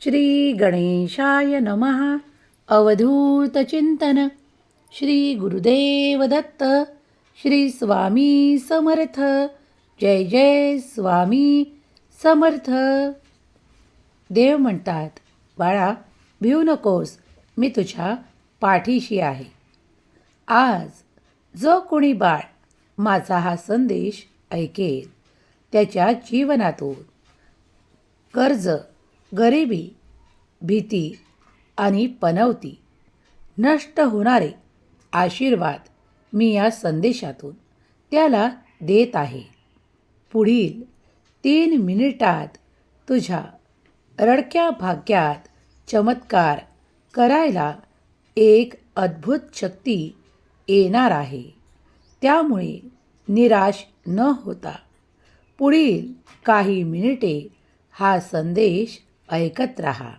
श्री गणेशाय नमः अवधूतचिंतन श्री गुरुदेव दत्त। श्री स्वामी समर्थ। जय जय स्वामी समर्थ। देव म्हणतात बाळा भिऊ नकोस मी तुझ्या पाठीशी आहे. आज जो कोणी बाळ माझा हा संदेश ऐकेल त्याच्या जीवनातून कर्ज गरिबी भीती आणि पनवती नष्ट होणारे आशीर्वाद मी या संदेशातून त्याला देत आहे. पुढील तीन मिनिटात तुझ्या रडक्या भाग्यात चमत्कार करायला एक अद्भुत शक्ती येणार आहे. त्यामुळे निराश न होता पुढील काही मिनिटे हा संदेश ऐकत राहा.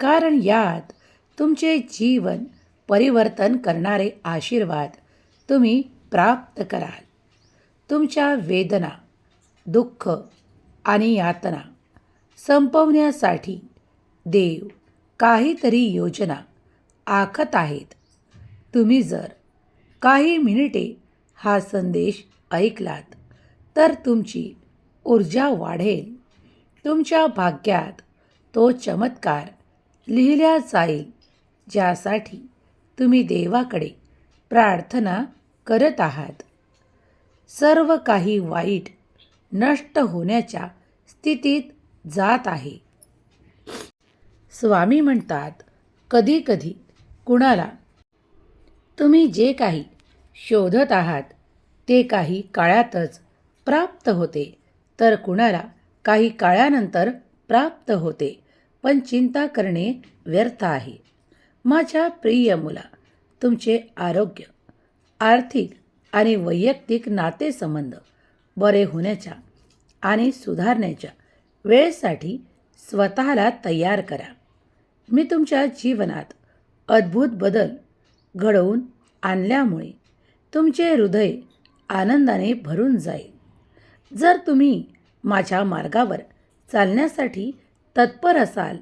कारण यात तुमचे जीवन परिवर्तन करणारे आशीर्वाद तुम्ही प्राप्त कराल. तुमच्या वेदना दुःख आणि यातना संपवण्यासाठी देव काहीतरी योजना आखत आहेत. तुम्ही जर काही मिनिटे हा संदेश ऐकलात तर तुमची ऊर्जा वाढेल. तुमच्या भाग्यात तो चमत्कार लिहिल्या जाईल ज्यासाठी तुम्ही देवाकडे प्रार्थना करत आहात. सर्व काही वाईट नष्ट होण्याच्या स्थितीत जात आहे. स्वामी म्हणतात कधीकधी कुणाला तुम्ही जे काही शोधत आहात ते काही काळातच प्राप्त होते तर कुणाला काही काळानंतर प्राप्त होते. पण चिंता करणे व्यर्थ आहे. माझ्या प्रिय मुला तुमचे आरोग्य आर्थिक आणि वैयक्तिक नातेसंबंध बरे होण्याच्या आणि सुधारण्याच्या वेळेसाठी स्वतःला तयार करा. मी तुमच्या जीवनात अद्भुत बदल घडवून आणल्यामुळे तुमचे हृदय आनंदाने भरून जाईल. जर तुम्ही माझ्या मार्गावर चालण्यासाठी तत्पर असाल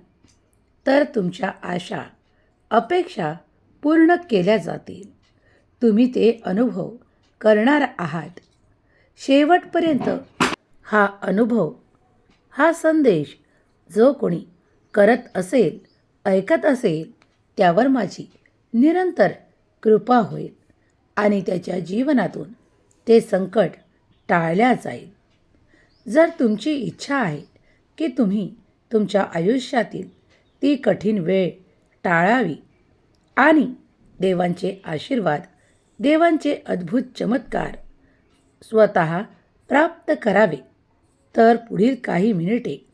तर तुमच्या आशा अपेक्षा पूर्ण केल्या जातील. तुम्ही ते अनुभव करणार आहात. शेवटपर्यंत हा अनुभव हा संदेश जो कोणी करत असेल ऐकत असेल त्यावर माझी निरंतर कृपा होईल आणि त्याच्या जीवनातून ते संकट टाळल्या जाईल. जर तुमची इच्छा आहे की तुम्ही तुमच्या आयुष्यातील ती कठीण वेळ टाळावी. आणि देवांचे आशीर्वाद देवांचे अद्भुत चमत्कार स्वतः प्राप्त करावे. तर पुढील काही मिनिटे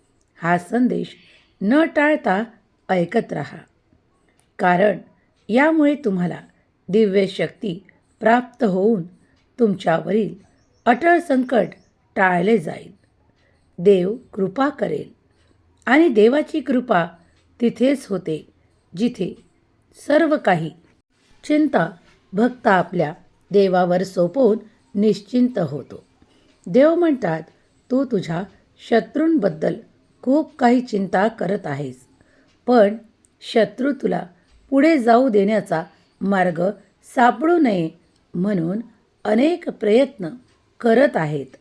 हा संदेश न टाळता ऐकत राहा. कारण यामुळे तुम्हाला दिव्य शक्ती प्राप्त होऊन तुमच्यावरील अटळ संकट टाळले जाईल. देव कृपा करेल. आणि देवाची कृपा तिथेच होते जिथे सर्व काही चिंता भक्त आपल्या देवावर सोपवून निश्चिंत होतो. देव म्हणतात तू तुझ्या शत्रूंबद्दल खूप काही चिंता करत आहेस पण शत्रू तुला पुढे जाऊ देण्याचा मार्ग सापडू नये म्हणून अनेक प्रयत्न करत आहेत.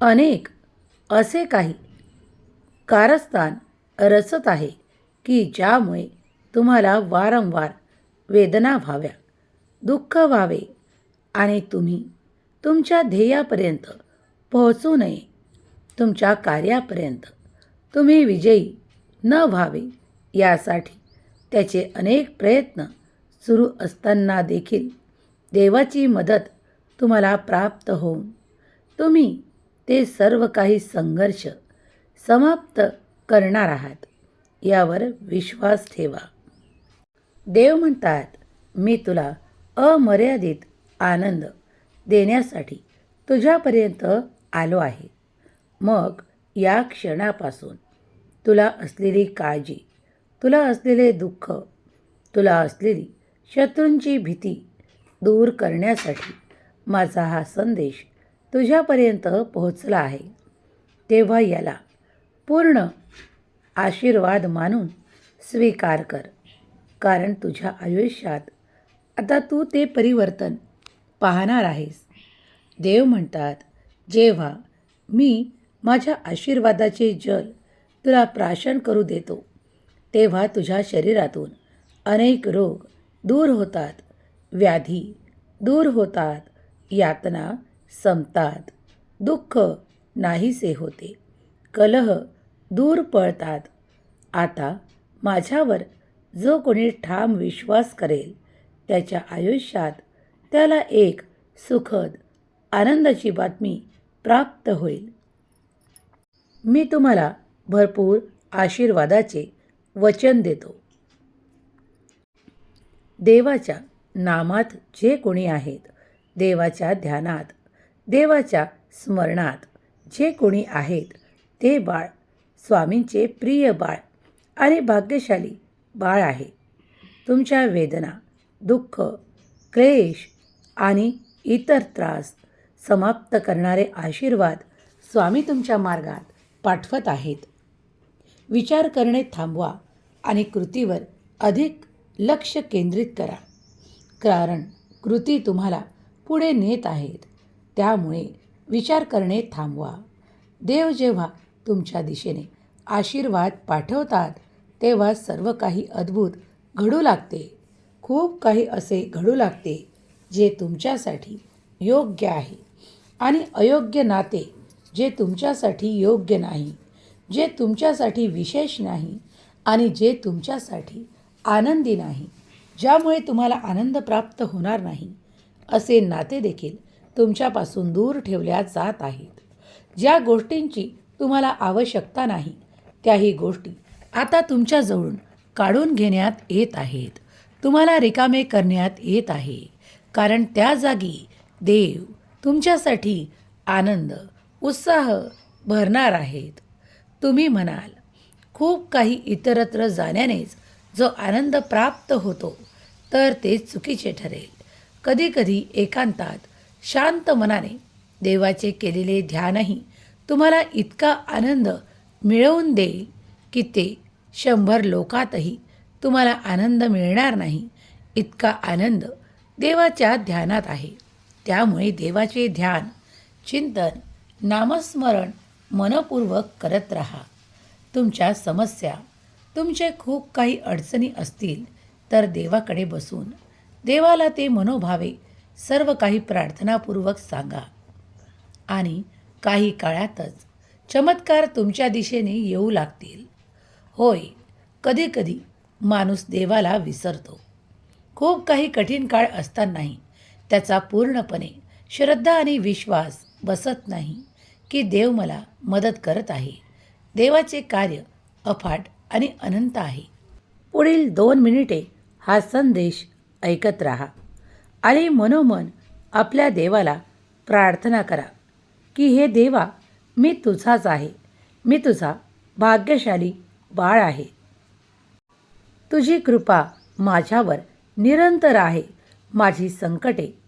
अनेक असे काही कारस्थान रचत आहे की ज्यामुळे तुम्हाला वारंवार वेदना व्हाव्या दुःख व्हावे आणि तुम्ही तुमच्या ध्येयापर्यंत पोहोचू नये. तुमच्या कार्यापर्यंत तुम्ही विजयी न व्हावे यासाठी त्याचे अनेक प्रयत्न सुरू असताना देखील देवाची मदत तुम्हाला प्राप्त होऊन तुम्ही ते सर्व काही संघर्ष समाप्त करणार आहात. यावर विश्वास ठेवा. देव म्हणतात मी तुला अमर्यादित आनंद देण्यासाठी तुझ्यापर्यंत आलो आहे. मग या क्षणापासून तुला असलेली काळजी तुला असलेले दुःख तुला असलेली शत्रूंची भीती दूर करण्यासाठी माझा हा संदेश तुझ्यापर्यंत पोहोचला आहे. तेव्हा याला पूर्ण आशीर्वाद मानून स्वीकार कर. कारण तुझ्या आयुष्यात आता तू ते परिवर्तन पाहणार आहेस. देव म्हणतात जेव्हा मी माझ्या आशीर्वादाचे जल तुला प्राशन करू देतो तेव्हा तुझ्या शरीरातून अनेक रोग दूर होतात व्याधी दूर होतात यातना संपतात दुःख नाहीसे होते. कलह दूर पळतात. आता माझ्यावर जो कोणी ठाम विश्वास करेल त्याच्या आयुष्यात त्याला एक सुखद आनंदाची बातमी प्राप्त होईल. मी तुम्हाला भरपूर आशीर्वादाचे वचन देतो. देवाच्या नामात जे कोणी आहेत देवाच्या ध्यानात देवाच्या स्मरणात जे कोणी आहेत ते बाळ. स्वामींचे प्रिय बाळ. आणि भाग्यशाली बाळ आहे. तुमच्या वेदना दुःख क्लेश आणि इतर त्रास समाप्त करणारे आशीर्वाद स्वामी तुमच्या मार्गात पाठवत आहेत. विचार करणे थांबवा आणि कृतीवर अधिक लक्ष केंद्रित करा. कारण कृती तुम्हाला पुढे नेत आहेत. त्यामुळे विचार करणे थांबवा. देव जेव्हा तुमच्या दिशेने आशीर्वाद पाठवतात तेव्हा सर्व काही अद्भुत घडू लागते. खूप काही असे घडू लागते जे तुमच्यासाठी योग्य आहे. आणि अयोग्य नाते जे तुमच्यासाठी योग्य नाही जे तुमच्यासाठी विशेष नाही आणि जे तुमच्यासाठी आनंदी नाही ज्यामुळे तुम्हाला आनंद प्राप्त होणार नाही असे नाते देखील तुमच्यापासून दूर ठेवल्या जात आहेत. ज्या गोष्टींची तुम्हाला आवश्यकता नाही. त्याही गोष्टी आता तुमच्याजवळून काढून घेण्यात येत आहेत. तुम्हाला रिकामे करण्यात येत आहे. कारण त्या जागी देव तुमच्यासाठी आनंद उत्साह भरणार आहेत. तुम्ही म्हणाल खूप काही इतरत्र जाण्यानेच जो आनंद प्राप्त होतो तर ते चुकीचे ठरेल. कधीकधी एकांतात शांत मनाने देवाचे केलेले ध्यानही तुम्हाला इतका आनंद मिळवून देईल की ते शंभर लोकातही तुम्हाला आनंद मिळणार नाही. इतका आनंद देवाच्या ध्यानात आहे. त्यामुळे देवाचे ध्यान चिंतन नामस्मरण मनपूर्वक करत राहा. तुमच्या समस्या तुमचे खूप काही अडचणी असतील तर देवाकडे बसून देवाला ते मनोभावे सर्व काही प्रार्थनापूर्वक सांगा. आणि काही काळातच चमत्कार तुमच्या दिशेने येऊ लागतील. होय कधीकधी माणूस देवाला विसरतो. खूप काही कठीण काळ असतानाही त्याचा पूर्णपणे श्रद्धा आणि विश्वास बसत नाही की देव मला मदत करत आहे. देवाचे कार्य अफाट आणि अनंत आहे. पुढील दोन मिनिटे हा संदेश ऐकत राहा आणि मनोमन आपल्या देवाला प्रार्थना करा. की हे देवा मी तुझाच आहे. मी तुझा भाग्यशाली बाळ आहे. तुझी कृपा माझ्यावर निरंतर आहे. माझी संकटे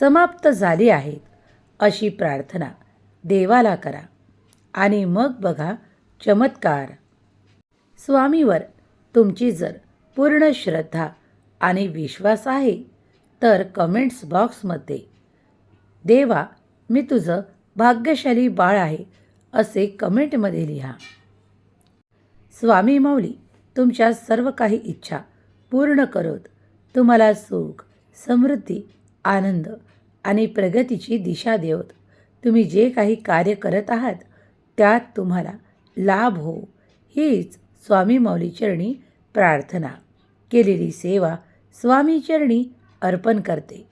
समाप्त झाली आहेत. अशी प्रार्थना देवाला करा. आणि मग बघा चमत्कार. स्वामीवर तुमची जर पूर्ण श्रद्धा आणि विश्वास आहे तर कमेंट्स बॉक्समध्ये देवा मी तुझं भाग्यशाली बाळ आहे असे कमेंटमध्ये लिहा. स्वामी माऊली तुमच्या सर्व काही इच्छा पूर्ण करत. तुम्हाला सुख समृद्धी आनंद आणि प्रगतीची दिशा देवत. तुम्ही जे काही कार्य करत आहात त्यात तुम्हाला लाभ हो. हीच स्वामी माऊलीचरणी प्रार्थना. केलेली सेवा स्वामीचरणी अर्पण करते.